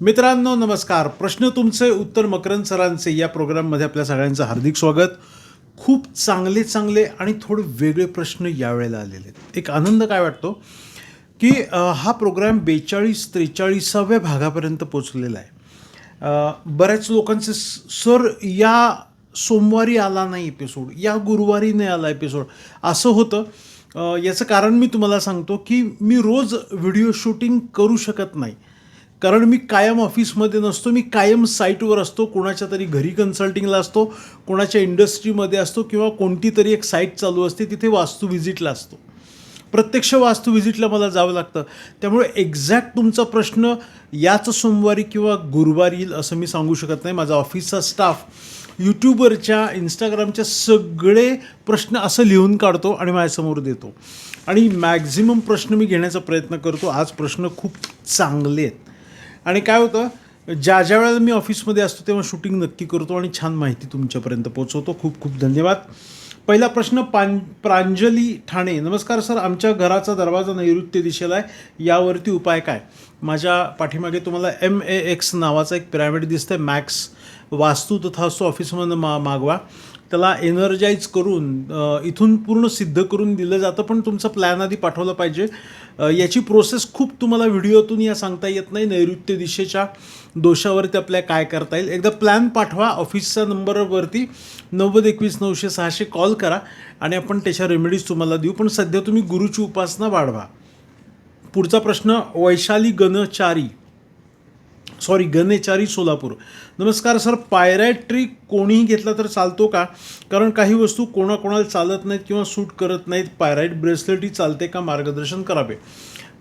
मित्रांनो नमस्कार. प्रश्न तुमचे उत्तर मकरंद सरांचे. या प्रोग्राममध्ये आपल्या सगळ्यांचं हार्दिक स्वागत. खूप चांगले चांगले आणि थोडे वेगळे प्रश्न यावेळेला आलेले आहेत. एक आनंद काय वाटतो? की हा प्रोग्राम बेचाळीस त्रेचाळीसाव्या भागापर्यंत पोचलेला आहे. बऱ्याच लोकांचे स- सर या सोमवारी आला नाही एपिसोड या गुरुवारी नाही आला एपिसोड असं होतं. याचं कारण मी तुम्हाला सांगतो की मी रोज व्हिडिओ शूटिंग करू शकत नाही. कारण मी कायम ऑफिसमध्ये नसतो मी कायम साईटवर असतो कोणाच्या तरी घरी कन्सल्टिंगला असतो कोणाच्या इंडस्ट्रीमध्ये असतो किंवा कोणती तरी एक साईट चालू असते तिथे वास्तू व्हिजिटला असतो. प्रत्यक्ष वास्तू व्हिजिटला मला जावं लागतं. त्यामुळे एक्झॅक्ट तुमचा प्रश्न याच सोमवारी किंवा गुरुवारी येईल असं मी सांगू शकत नाही. माझा ऑफिसचा स्टाफ यूट्यूबवरच्या इंस्टाग्रामच्या सगळे प्रश्न असं लिहून काढतो आणि माझ्यासमोर देतो. आणि मॅक्झिमम प्रश्न मी घेण्याचा प्रयत्न करतो. आज प्रश्न खूप चांगले आहेत. आणि काय होतं ज्या ज्या वेळेला मी ऑफिसमध्ये असतो तेव्हा शूटिंग नक्की करतो आणि छान माहिती तुमच्यापर्यंत पोहोचवतो. खूप खूप धन्यवाद. पहिला प्रश्न पां प्रांजली ठाणे नमस्कार सर आमच्या घराचा दरवाजा नैऋत्य दिशेला आहे यावरती उपाय काय? माझ्या पाठीमागे तुम्हाला एम ए एक्स नावाचा एक पिरॅमिड दिसतं मॅक्स वास्तू तथा असतो ऑफिसमधून मा मागवा. त्याला एनर्जाईज करून इथून पूर्ण सिद्ध करून दिलं जातं पण तुमचा प्लॅन आधी पाठवला पाहिजे. याची प्रोसेस खूप तुम्हाला व्हिडिओतून या सांगता येत नाही नैऋत्य दिशेच्या दोषावरती आपल्या काय करता येईल. एकदा प्लॅन पाठवा ऑफिसच्या नंबरवरती नव्वद एकवीस नऊशे सहाशे कॉल करा आणि आपण त्याच्या रेमेडीज तुम्हाला देऊ. पण सध्या तुम्ही गुरुची उपासना वाढवा. पुढचा प्रश्न वैशाली गणचारी. सॉरी गणेचारी सोलापूर. नमस्कार सर पायरॅट्री कोणीही घेतला तर चालतो का? कारण काही वस्तू कोणाकोणाला चालत नाहीत किंवा सूट करत नाहीत पायराईट ब्रेसलेटही चालते का? मार्गदर्शन करावे.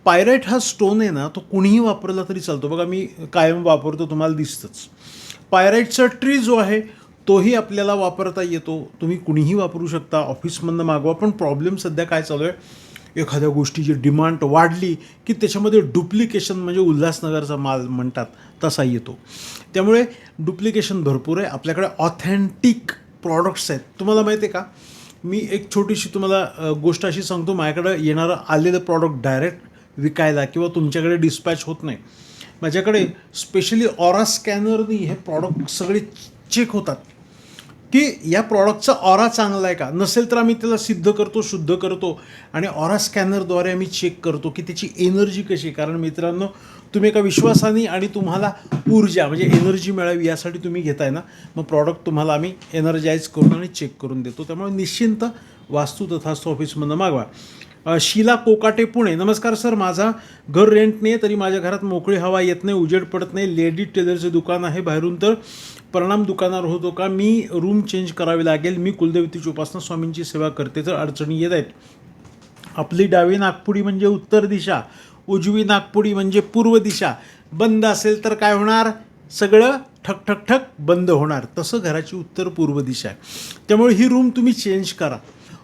पायराईट हा स्टोन आहे ना तो कुणीही वापरला तरी चालतो. बघा मी कायम वापरतो तुम्हाला दिसतंच. पायराईटचा ट्री जो आहे तोही आपल्याला वापरता येतो. तुम्ही कुणीही वापरू शकता ऑफिसमधनं मागवा पण प्रॉब्लेम सध्या काय चालू आहे? एखाद्या गोष्टीची डिमांड वाढली की त्याच्यामध्ये डुप्लिकेशन म्हणजे उल्हासनगरचा माल म्हणतात तसा येतो. त्यामुळे डुप्लिकेशन भरपूर आहे. आपल्याकडे ऑथेंटिक प्रॉडक्ट्स आहेत. तुम्हाला माहिती आहे का? मी एक छोटीशी तुम्हाला गोष्ट अशी सांगतो. माझ्याकडं येणारं आलेलं प्रॉडक्ट डायरेक्ट विकायला किंवा तुमच्याकडे डिस्पॅच होत नाही. माझ्याकडे स्पेशली ऑरा स्कॅनरनी हे प्रॉडक्ट सगळे चेक होतात. की या प्रॉडक्टचा ऑरा चांगला आहे का? नसेल तर आम्ही त्याला सिद्ध करतो शुद्ध करतो आणि ऑरा स्कॅनरद्वारे आम्ही चेक करतो की त्याची एनर्जी कशी कारण मित्रांनो तुम्ही एका विश्वासाने आणि तुम्हाला ऊर्जा म्हणजे एनर्जी मिळावी यासाठी तुम्ही घेताय ना मग प्रॉडक्ट तुम्हाला आम्ही एनर्जाईज करून आणि चेक करून देतो. त्यामुळे निश्चिंत वास्तू तथास्तू ऑफिसमधनं मागवा. शीला कोकाटे पुणे. नमस्कार सर माझा घर रेंटने तरी माझ्या घरात मोकळी हवा येत नाही उजेड पडत नाही. लेडी टेलरचे दुकान आहे बाहेरून तर परिणाम दुकानावर होतो का? मी रूम चेंज करावी लागेल. मी कुलदेवतीची उपासना स्वामींची सेवा करते तर अडचणी येत आहेत. आपली डावी नागपुडी म्हणजे उत्तर दिशा उजवी नागपुडी म्हणजे पूर्व दिशा. बंद असेल तर काय होणार? सगळं ठक ठक ठक बंद होणार. तसं घराची उत्तर पूर्व दिशा आहे. त्यामुळे ही रूम तुम्ही चेंज करा.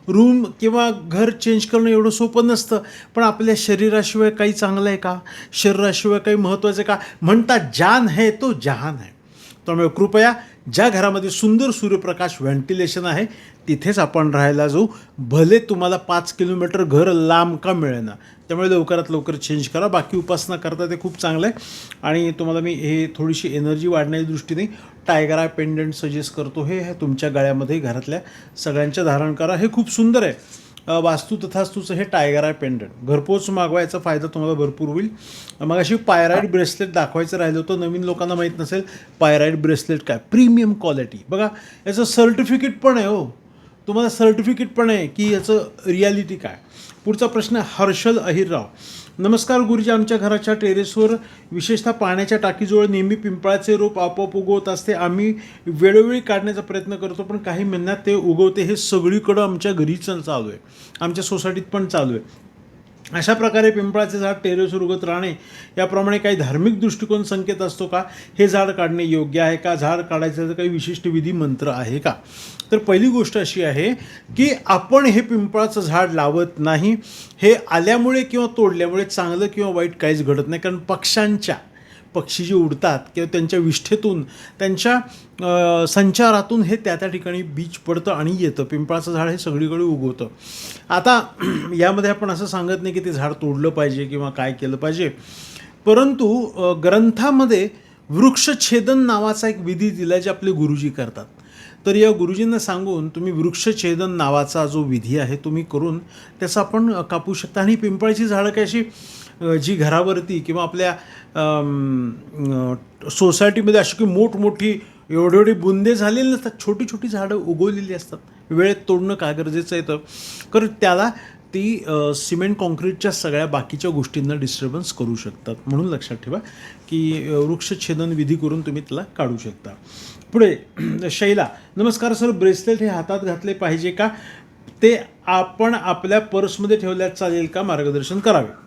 रूम किंवा घर चेंज करणं एवढं सोपं नसतं. पण आपल्या शरीराशिवाय काही चांगलं आहे का? शरीराशिवाय काही महत्त्वाचं आहे का? म्हणतात जान है तो जहान आहे त्यामुळे कृपया ज्या घरामध्ये सुंदर सूर्यप्रकाश व्हेंटिलेशन आहे तिथेच आपण राहायला जाऊ. भले तुम्हाला पाच किलोमीटर घर लांब का मिळेना. त्यामुळे लवकरात लवकर चेंज करा. बाकी उपासना करता ते खूप चांगलं आहे आणि तुम्हाला मी हे थोडीशी एनर्जी वाढण्याच्या दृष्टीने टायगर पेंडंट सजेस्ट करतो. हे तुमच्या गळ्यामध्ये घरातल्या सगळ्यांच्या धारण करा. हे खूप सुंदर आहे. वास्तू तथास्तूचं हे टायगर आहे पेंडंट घरपोच मागवायचा फायदा तुम्हाला भरपूर होईल. मग अशी पायराईड ब्रेसलेट दाखवायचं राहिलं होतं. नवीन लोकांना माहीत नसेल पायराईड ब्रेसलेट काय? प्रीमियम क्वालिटी बघा याचं सर्टिफिकेट पण आहे हो. तुम्हाला सर्टिफिकेट पण आहे की याचं रियालिटी काय? पुढचा प्रश्न हर्षल अहिरराव. नमस्कार गुरुजी आमच्या घराच्या टेरेसवर विशेषतः पाण्याच्या टाकीजवळ नेहमी पिंपळाचे रोप आपोआप उगवत असते. आम्ही वेळोवेळी काढण्याचा प्रयत्न करतो पण काही महिन्यात ते उगवते हे सगळीकडं आमच्या घरीच चालू आहे. आमच्या सोसायटीत पण चालू आहे. अशा प्रकारे पिंपळाचे झाड टेरेसवर उगत राहणे याप्रमाणे काही धार्मिक दृष्टिकोन संकेत असतो का? हे झाड काढणे योग्य आहे का? झाड काढायचं काही विशिष्ट विधी मंत्र आहे का? तर पहिली गोष्ट अशी आहे की आपण हे पिंपळाचं झाड लावत नाही हे आल्यामुळे किंवा तोडल्यामुळे चांगलं किंवा वाईट काहीच घडत नाही कारण पक्ष्यांच्या पक्षी जे उडतात किंवा त्यांच्या विष्ठेतून त्यांच्या संचारातून हे त्या त्या ठिकाणी बीज पडतं आणि येतं. पिंपळाचं झाड हे सगळीकडे उगवतं. आता यामध्ये आपण असं सांगत नाही की ते झाड तोडलं पाहिजे किंवा काय केलं पाहिजे. परंतु ग्रंथामध्ये वृक्षछेदन नावाचा एक विधी दिला जे आपले गुरुजी करतात. तर या गुरुजींना सांगून तुम्ही वृक्षछेदन नावाचा जो विधी आहे तुम्ही करून त्याचा आपण कापू शकता. आणि पिंपळाची झाडं काय अशी जी घरावरती किंवा आपल्या सोसायटीमध्ये अशी की मोठमोठी एवढी एवढी बुंदे झालेली नसतात. छोटी छोटी झाडं उगवलेली असतात. वेळेत तोडणं काय गरजेचं येतं कारण त्याला ती सिमेंट कॉन्क्रीटच्या सगळ्या बाकीच्या गोष्टींना डिस्टर्बन्स करू शकतात. म्हणून लक्षात ठेवा की वृक्षछेदन विधी करून तुम्ही त्याला काढू शकता. पुढे शैला नमस्कार सर ब्रेसलेट हे हातात घातले पाहिजे का? ते आपण आपल्या पर्समध्ये ठेवल्यास चालेल का? मार्गदर्शन करावे.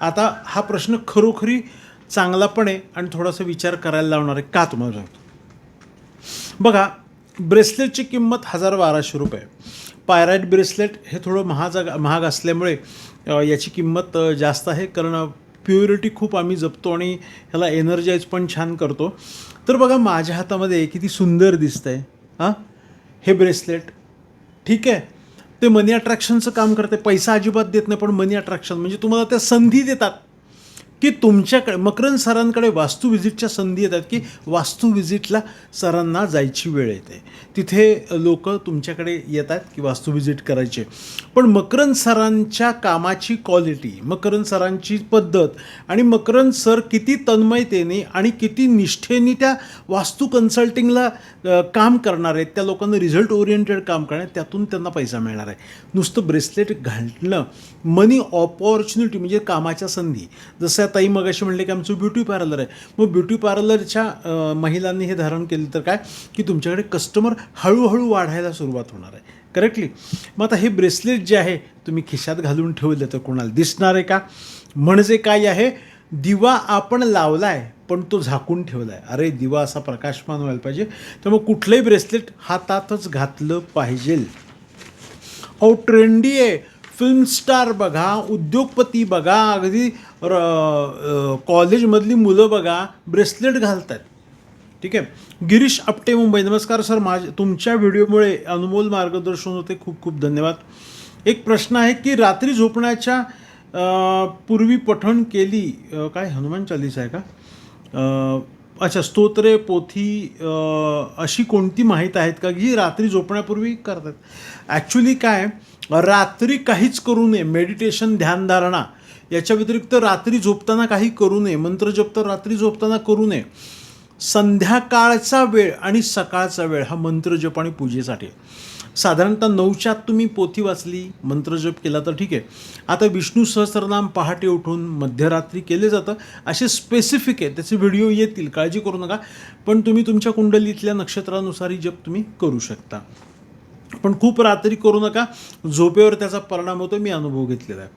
आता हा प्रश्न खरोखरी चांगलापणे आणि थोडासा विचार करायला लावणार आहे. का तुम्हाला सांगतो? बघा ब्रेसलेटची किंमत हजार बाराशे रुपये. पायराईट ब्रेसलेट हे थोडं महाग महाग असल्यामुळे याची किंमत जास्त आहे. कारण प्युरिटी खूप आम्ही जपतो आणि ह्याला एनर्जाईज पण छान करतो. तर बघा माझ्या हातामध्ये किती सुंदर दिसतं आहे हां? हे ब्रेसलेट. ठीक आहे? ते मनी अट्रॅक्शनचं काम करते. पैसा अजिबात देत नाही पण मनी अट्रॅक्शन म्हणजे तुम्हाला त्या संधी देतात. की तुमच्याकडे मकरन सरांकडे वास्तू व्हिजिटच्या संधी येतात की वास्तू व्हिजिटला सरांना जायची वेळ येते. तिथे लोक तुमच्याकडे येतात की वास्तू व्हिजिट करायचे. पण मकरन सरांच्या कामाची क्वालिटी मकरन सरांची पद्धत आणि मकरन सर किती तन्मयतेने आणि किती निष्ठेने त्या वास्तू कन्सल्टिंगला काम करणार आहेत त्या लोकांना रिझल्ट ओरिएंटेड काम करणार त्यातून त्यांना पैसा मिळणार आहे. नुसतं ब्रेसलेट घालणं मनी ऑपॉर्च्युनिटी म्हणजे कामाच्या संधी. जसं ताई मग अशी म्हणले की आमचं ब्युटी पार्लर आहे. मग ब्युटी पार्लरच्या महिलांनी हे धारण केलं तर काय? की तुमच्याकडे कस्टमर हळूहळू वाढायला सुरुवात होणार आहे. करेक्टली मग आता हे ब्रेसलेट जे आहे तुम्ही खिशात घालून ठेवलं तर कोणाला दिसणार आहे का? म्हणजे काय आहे? दिवा आपण लावलाय पण तो झाकून ठेवलाय. अरे दिवा असा प्रकाशमान व्हायला पाहिजे. त्यामुळे कुठलंही ब्रेसलेट हातातच घातलं पाहिजे. अहो ट्रेंडी आहे. फिल्म स्टार बघा उद्योगपती बघा अगदी र- कॉलेजमधली मुलं बघा ब्रेसलेट घालतात ठीक आहे? गिरीश आपटे मुंबई. नमस्कार सर. माझ तुमच्या व्हिडिओमुळे अनमोल मार्गदर्शन होते. खूप खूप धन्यवाद. एक प्रश्न आहे की रात्री झोपण्याच्या पूर्वी पठण केली काय? हनुमान चालीसा आहे का? अच्छा स्तोत्रे पोथी अशी कोणती माहीत आहेत का? जी रात्री झोपण्यापूर्वी करतात. ॲक्च्युली काय रात्री काहीच करू नये. मेडिटेशन ध्यानधारणा याच्या व्यतिरिक्त रात्री झोपताना काही करू नये. मंत्रजप तर रात्री झोपताना करू नये. संध्याकाळचा वेळ आणि सकाळचा वेळ हा मंत्रजप आणि पूजेसाठी. साधारणतः नऊच्या तुम्ही पोथी वाचली मंत्रजप केला तर ठीक आहे. आता विष्णू सहस्रनाम पहाटे उठून मध्यरात्री केले जातं. असे स्पेसिफिक आहे. त्याचे व्हिडिओ येतील. काळजी करू नका. पण तुम्ही तुमच्या कुंडलीतल्या नक्षत्रानुसार ही जप तुम्ही करू शकता. पण खूप रात्री करू नका. झोपेवर त्याचा परिणाम होतो मी अनुभव घेतलेला आहे.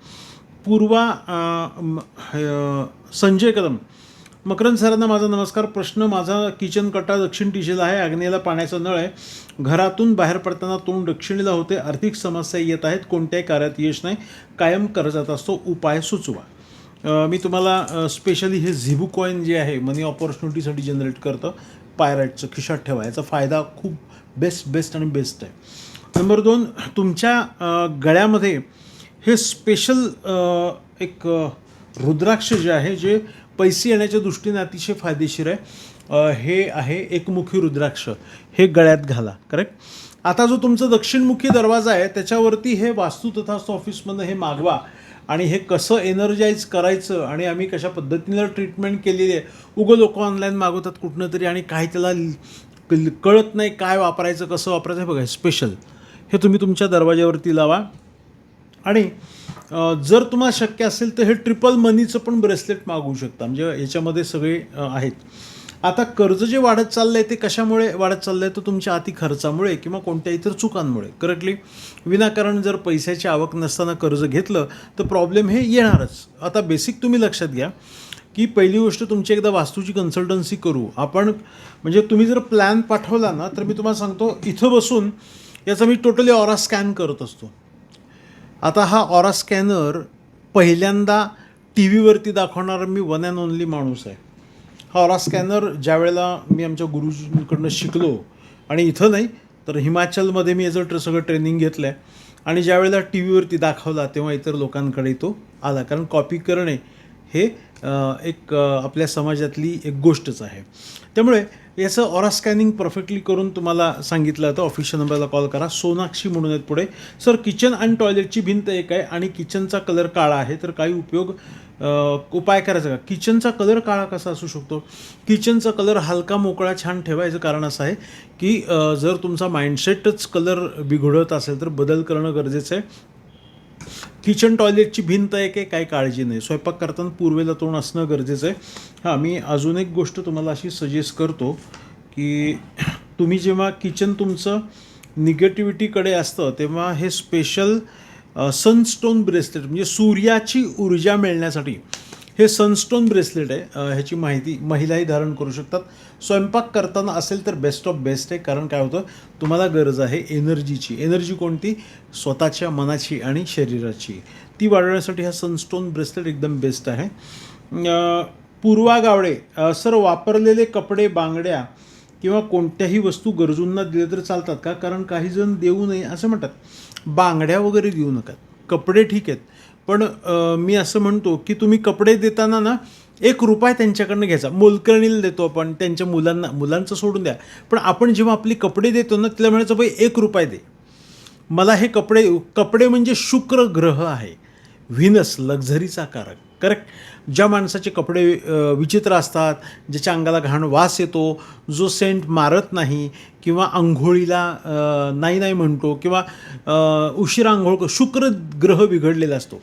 पूर्वा संजय कदम. मकरंद सरांना माझा नमस्कार. प्रश्न माझा किचन कट्टा दक्षिण दिशेला आहे आग्नेला पाण्याचा नळ आहे. घरातून बाहेर पडताना तोंड दक्षिणेला होते. आर्थिक समस्या येत आहेत कोणत्याही कार्यात यश नाही. कायम कर्जात असतो उपाय सुचवा. मी तुम्हाला स्पेशली हे झिबू कॉईन जे आहे मनी ऑपॉर्च्युनिटीसाठी जनरेट करतं. पायराईटचं खिशात ठेवा. याचा फायदा खूप बेस्ट बेस्ट आणि बेस्ट आहे. नंबर दोन तुमच्या गळ्यामध्ये हे स्पेशल एक रुद्राक्ष जे आहे जे पैसे येण्याच्या दृष्टीने अतिशय फायदेशीर आहे. हे आहे एकमुखी रुद्राक्ष. हे गळ्यात घाला करेक्ट आता जो तुमचा दक्षिणमुखी दरवाजा आहे त्याच्यावरती हे वास्तू तथास्तु ऑफिसमधनं हे मागवा आणि हे कसं एनर्जाईज करायचं आणि आम्ही कशा पद्धतीनं ट्रीटमेंट केलेली आहे उगं लोक ऑनलाईन मागवतात कुठनं तरी आणि काय त्याला कल- कळत नाही काय वापरायचं कसं वापरायचं हे बघा स्पेशल हे तुम्ही तुमच्या दरवाज्यावरती लावा. आणि जर तुम्हाला शक्य असेल तर हे ट्रिपल मनीचं पण ब्रेसलेट मागवू शकता. म्हणजे याच्यामध्ये सगळे आहेत. आता कर्ज जे वाढत चाललं आहे ते कशामुळे वाढत चाललं आहे तर तुमच्या अति खर्चामुळे किंवा कोणत्या इतर चुकांमुळे. करेक्टली विनाकारण जर पैशाची आवक नसताना कर्ज घेतलं तर प्रॉब्लेम हे येणारच. आता बेसिक तुम्ही लक्षात घ्या. की पहिली गोष्ट तुमची एकदा वास्तूची कन्सल्टन्सी करू. आपण म्हणजे तुम्ही जर प्लॅन पाठवला ना तर मी तुम्हाला सांगतो इथं बसून याचा मी टोटली ऑरा स्कॅन करत असतो. आता हा ऑरा स्कॅनर पहिल्यांदा टी व्हीवरती दाखवणारा मी वन अँड ओनली माणूस आहे. हा ऑरा स्कॅनर ज्या वेळेला मी आमच्या गुरुजींकडनं शिकलो आणि इथं नाही तर हिमाचलमध्ये मी याचं सगळं ट्रेनिंग घेतलं आहे आणि ज्या वेळेला टी व्हीवरती दाखवला तेव्हा इतर लोकांकडे तो आला. कारण कॉपी करणे हे एक आपल्या समाजातली एक गोष्टच आहे. त्यामुळे याचं ऑरा स्कॅनिंग परफेक्टली करून तुम्हाला सांगितलं जातं. ऑफिशियल नंबरला कॉल करा. सोनाक्षी म्हणून आहेत पुढे. सर किचन आणि टॉयलेटची भिंत एक आहे आणि किचनचा कलर काळा आहे. तर काही उपयोग उपाय करायचा का? किचनचा कलर काळा कसा असू शकतो? किचनचा कलर हलका मोकळा छान ठेवायचं कारण असं आहे की जर तुमचा माइंडसेटच कलर बिघडत असेल तर बदल करणं गरजेचं आहे. किचन टॉयलेटची भिंत आहे की काही काळजी नाही. स्वयंपाक करताना पूर्वेला तोंड असणं गरजेचं आहे. हां मी अजून एक गोष्ट तुम्हाला अशी सजेस्ट करतो की तुम्ही जेव्हा किचन तुमचं निगेटिव्हिटीकडे असतं तेव्हा हे स्पेशल सनस्टोन ब्रेसलेट म्हणजे सूर्याची ऊर्जा मिळण्यासाठी हे सनस्टोन ब्रेसलेट आहे. ह्याची माहिती महिलाही धारण करू शकतात. स्वयंपाक करताना असेल तर बेस्ट ऑफ बेस्ट आहे. कारण काय होतं? तुम्हाला गरज आहे एनर्जीची. एनर्जी कोणती? स्वतःच्या मनाची आणि शरीराची. ती वाढवण्यासाठी हा सनस्टोन ब्रेसलेट एकदम बेस्ट आहे. पूर्वा गावडे सर वापरलेले कपडे बांगड्या किंवा कोणत्याही वस्तू गरजूंना दिले तर चालतात का? कारण काही जण देऊ नये असं म्हणतात. बांगड्या वगैरे देऊ नका. कपडे ठीक आहेत. पण मी असं म्हणतो की तुम्ही कपडे देताना ना एक रुपाय त्यांच्याकडनं घ्यायचा. मोलकर्णीला देतो आपण त्यांच्या मुलांना मुलांचं सोडून द्या. पण आपण जेव्हा आपली कपडे देतो ना तिला म्हणायचं बाई एक रुपये दे. मला हे कपडे कपडे म्हणजे शुक्र ग्रह आहे. व्हिनस लक्झरीचा कारक. करेक्ट ज्या माणसाचे कपडे विचित्र असतात ज्याच्या अंगाला घाण वास येतो जो सेंट मारत नाही किंवा आंघोळीला नाही नाही म्हणतो किंवा उशिरा आंघोळ शुक्र ग्रह बिघडलेला असतो.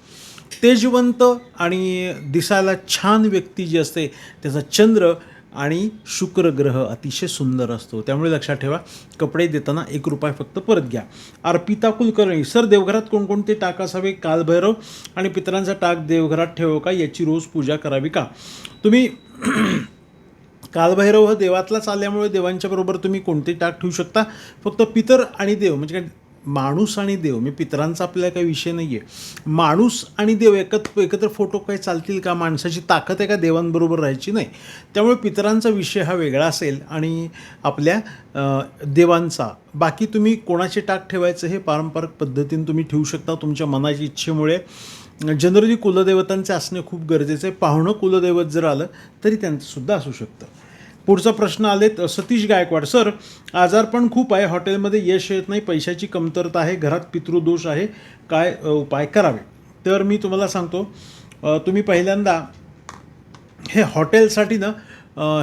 तेजवंत आणि दिसायला छान व्यक्ती जी असते त्याचा चंद्र आणि शुक्र ग्रह अतिशय सुंदर असतो. त्यामुळे लक्षात ठेवा कपडे देताना एक रुपये फक्त परत घ्या. अर्पिता कुलकर्णी सर देवघरात कोणकोणते टाक असावे कालभैरव आणि पितरांचा टाक देवघरात ठेवो का? याची रोज पूजा करावी का? तुम्ही कालभैरव हा देवातलाच आल्यामुळे देवांच्या बरोबर तुम्ही कोणते टाक ठेवू शकता? फक्त पितर आणि देव म्हणजे काय? माणूस आणि देव मी पितरांचा आपल्याला काही विषय नाही आहे माणूस आणि देव एकत्र एकत्र फोटो काही चालतील का? माणसाची ताकद आहे का देवांबरोबर राहायची नाही. त्यामुळे पितरांचा विषय हा वेगळा असेल आणि आपल्या देवांचा. बाकी तुम्ही कोणाचे टाक ठेवायचं हे पारंपरिक पद्धतीने तुम्ही ठेवू शकता तुमच्या मनाची इच्छेमुळे. जनरली कुलदेवतांचे असणे खूप गरजेचं आहे. पाहुणं कुलदैवत जर आलं तरी त्यांचं सुद्धा असू शकतं. पुढचा प्रश्न आलेत सतीश गायकवाड. सर आजारपण खूप आहे. हॉटेलमध्ये यश येत नाही. पैशाची कमतरता आहे. घरात पितृदोष आहे. काय उपाय करावे? तर मी तुम्हाला सांगतो तुम्ही पहिल्यांदा हे हॉटेलसाठी ना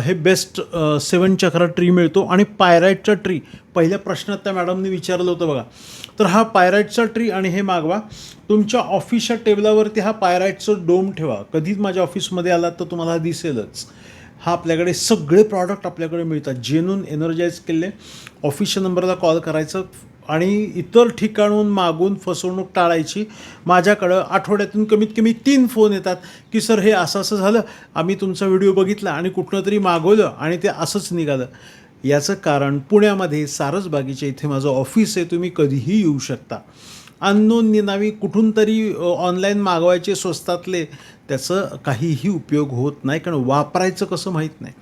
हे बेस्ट सेवन चक्रा ट्री मिळतो आणि पायराईटचा ट्री. पहिल्या प्रश्नात त्या मॅडमने विचारलं होतं बघा. तर हा पायराईटचा ट्री आणि हे मागवा. तुमच्या ऑफिसच्या टेबलावरती हा पायराईटचं डोम ठेवा. कधीच माझ्या ऑफिसमध्ये आलात तर तुम्हाला दिसेलच. हा आपल्याकडे सगळे प्रॉडक्ट आपल्याकडे मिळतात. जेनून एनर्जाईज केले ऑफिसच्या नंबरला कॉल करायचं आणि इतर ठिकाणून मागून फसवणूक टाळायची. माझ्याकडं आठवड्यातून कमीत कमी तीन फोन येतात की सर हे असं असं झालं. आम्ही तुमचा व्हिडिओ बघितला आणि कुठलं तरी मागवलं आणि ते असंच निघालं. याचं कारण पुण्यामध्ये सारसबागेच्या इथे माझं ऑफिस आहे. तुम्ही कधीही येऊ शकता. अननोन निनावी कुठून तरी ऑनलाईन मागवायचे स्वस्तातले त्याचं काहीही उपयोग होत नाही कारण वापरायचं कसं माहीत नाही.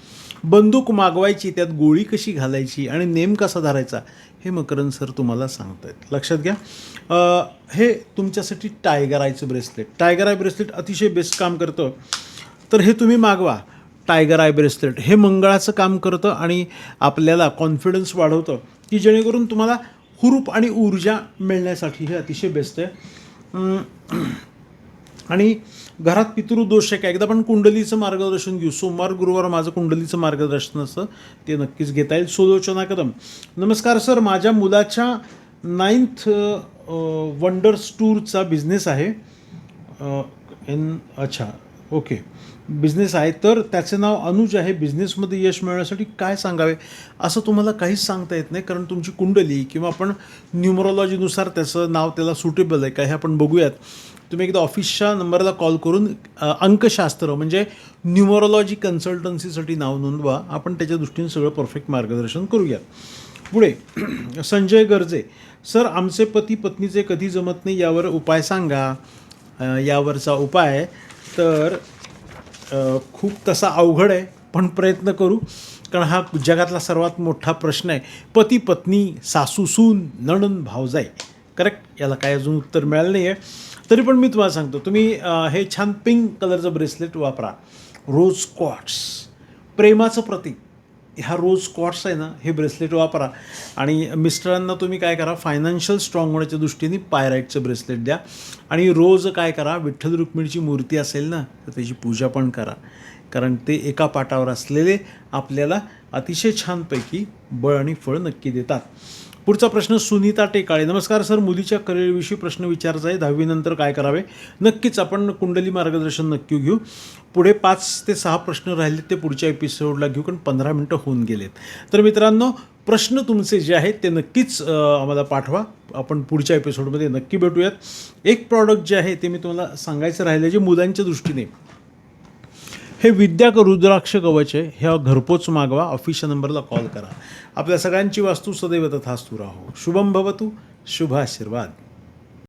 बंदूक मागवायची त्यात गोळी कशी घालायची आणि नेम कसा धरायचा हे मकरण सर तुम्हाला सांगतायत. लक्षात घ्या. हे तुमच्यासाठी टायगर आयचं ब्रेसलेट टायगर आय ब्रेसलेट अतिशय बेस्ट काम करतं. तर हे तुम्ही मागवा. टायगर आय ब्रेसलेट हे मंगळाचं काम करतं आणि आपल्याला कॉन्फिडन्स वाढवतं की जेणेकरून तुम्हाला हुरूप आणि ऊर्जा मिळण्यासाठी हे अतिशय बेस्ट आहे. आणि घरात पितृदोष आहे का? एकदा पण कुंडलीचं मार्गदर्शन घेऊ. सोमवार गुरुवार माझं कुंडलीचं मार्गदर्शन असतं ते नक्कीच घेता येईल. सुलोचना कदम. नमस्कार सर. माझ्या मुलाच्या नाईन्थ वंडर्स टूरचा बिझनेस आहे. एन अच्छा. ओके. बिझनेस आहे तर त्याचे नाव अनुज आहे. बिझनेसमध्ये यश मिळवण्यासाठी काय सांगावे? असं तुम्हाला काहीच सांगता येत नाही कारण तुमची कुंडली किंवा आपण न्यूमरोलॉजीनुसार त्याचं नाव त्याला सुटेबल आहे का हे आपण बघूयात. तुम्ही एकदा ऑफिसच्या नंबरला कॉल करून अंकशास्त्र म्हणजे न्यूमरोलॉजी कन्सल्टन्सीसाठी नाव नोंदवा. आपण त्याच्या दृष्टीने सगळं परफेक्ट मार्गदर्शन करूयात. पुढे संजय गर्जे. सर आमचे पती पत्नीचे कधी जमत नाही यावर उपाय सांगा. यावरचा उपाय तर खूप तसा अवघड आहे पण प्रयत्न करू. कारण हा जगातला सर्वात मोठा प्रश्न आहे. पती पत्नी सासू सून नणन भावजाई करेक्ट याला काय अजून उत्तर मिळालं नाही आहे तरी पण मी तुम्हाला सांगतो तुम्ही हे छान पिंक कलरचं ब्रेसलेट वापरा. रोज क्वाट्स प्रेमाचं प्रतीक. ह्या रोज स्कॉट्स आहे ना हे ब्रेसलेट वापरा. आणि मिस्टरांना तुम्ही काय करा फायनान्शियल स्ट्रॉंग होण्याच्या दृष्टीने पायराईटचं ब्रेसलेट द्या. आणि रोज काय करा विठ्ठल रुक्मिणीची मूर्ती असेल ना तर त्याची पूजा पण करा. कारण ते एका पाटावर असलेले आपल्याला अतिशय छानपैकी बळ आणि फळ नक्की देतात. पुढचा प्रश्न सुनीता टेकाळे. नमस्कार सर. मुलीच्या करिअरविषयी प्रश्न विचारायचा आहे. दहावीनंतर काय करावे? नक्कीच आपण कुंडली मार्गदर्शन नक्की घेऊ. पुढे पाच ते सहा प्रश्न राहिले ते पुढच्या एपिसोडला घेऊ कारण पंधरा मिनटं होऊन गेलेत. तर मित्रांनो प्रश्न तुमचे जे आहेत ते नक्कीच आम्हाला पाठवा. आपण पुढच्या एपिसोडमध्ये नक्की भेटूयात. एक प्रॉडक्ट जे आहे ते मी तुम्हाला सांगायचं राहिलं जे मुलांच्या दृष्टीने. हे विद्या रुद्राक्ष कवच आहे ह्या घरपोच मागवा ऑफिशियल नंबरला कॉल करा. आपल्या सगळ्यांची वास्तू सदैव तथास्तू राहो. शुभम भवतु शुभ आशीर्वाद.